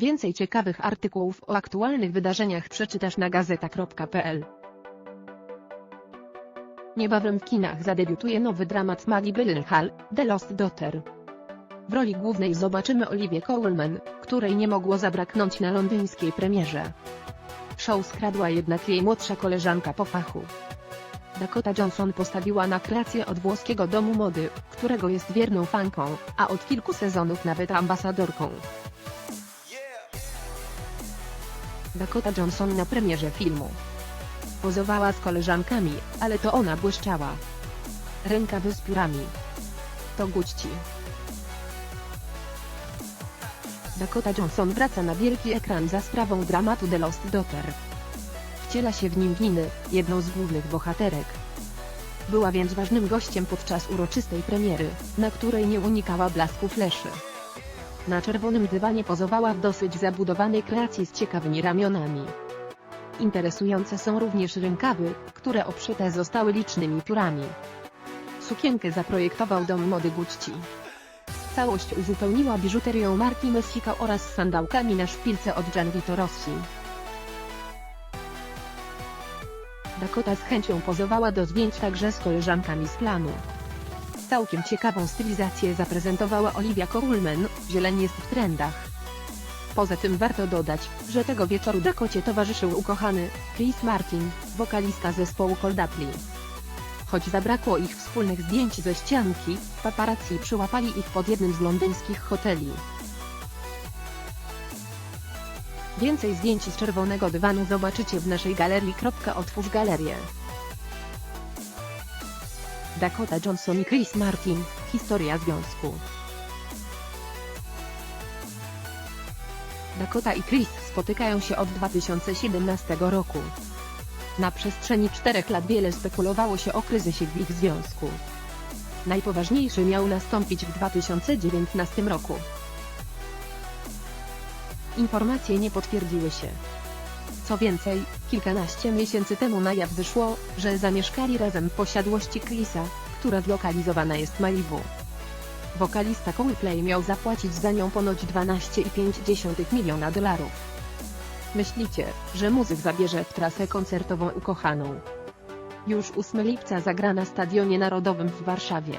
Więcej ciekawych artykułów o aktualnych wydarzeniach przeczytasz na gazeta.pl. Niebawem w kinach zadebiutuje nowy dramat Maggie Gyllenhaal, The Lost Daughter. W roli głównej zobaczymy Olivię Colman, której nie mogło zabraknąć na londyńskiej premierze. Show skradła jednak jej młodsza koleżanka po fachu. Dakota Johnson postawiła na kreację od włoskiego domu mody, którego jest wierną fanką, a od kilku sezonów nawet ambasadorką. Dakota Johnson na premierze filmu. Pozowała z koleżankami, ale to ona błyszczała. Rękawy z piórami. To gućci. Dakota Johnson wraca na wielki ekran za sprawą dramatu The Lost Daughter. Wciela się w nim Giny, jedną z głównych bohaterek. Była więc ważnym gościem podczas uroczystej premiery, na której nie unikała blasku fleszy. Na czerwonym dywanie pozowała w dosyć zabudowanej kreacji z ciekawymi ramionami. Interesujące są również rękawy, które obszyte zostały licznymi piórami. Sukienkę zaprojektował dom mody Gucci. Całość uzupełniła biżuterią marki Messika oraz sandałkami na szpilce od Gianvito Rossi. Dakota z chęcią pozowała do zdjęć także z koleżankami z planu. Całkiem ciekawą stylizację zaprezentowała Olivia Colman, zieleń jest w trendach. Poza tym warto dodać, że tego wieczoru Dakocie towarzyszył ukochany Chris Martin, wokalista zespołu Coldplay. Choć zabrakło ich wspólnych zdjęć ze ścianki, paparazzi przyłapali ich pod jednym z londyńskich hoteli. Więcej zdjęć z czerwonego dywanu zobaczycie w naszej galerii. Otwórz galerię. Dakota Johnson i Chris Martin, historia związku. Dakota i Chris spotykają się od 2017 roku. Na przestrzeni czterech lat wiele spekulowało się o kryzysie w ich związku. Najpoważniejszy miał nastąpić w 2019 roku. Informacje nie potwierdziły się. Co więcej, kilkanaście miesięcy temu na jaw wyszło, że zamieszkali razem posiadłości Chrisa, która zlokalizowana jest w Malibu. Wokalista Coldplay miał zapłacić za nią ponoć 12,5 miliona dolarów. Myślicie, że muzyk zabierze w trasę koncertową ukochaną? Już 8 lipca zagra na Stadionie Narodowym w Warszawie.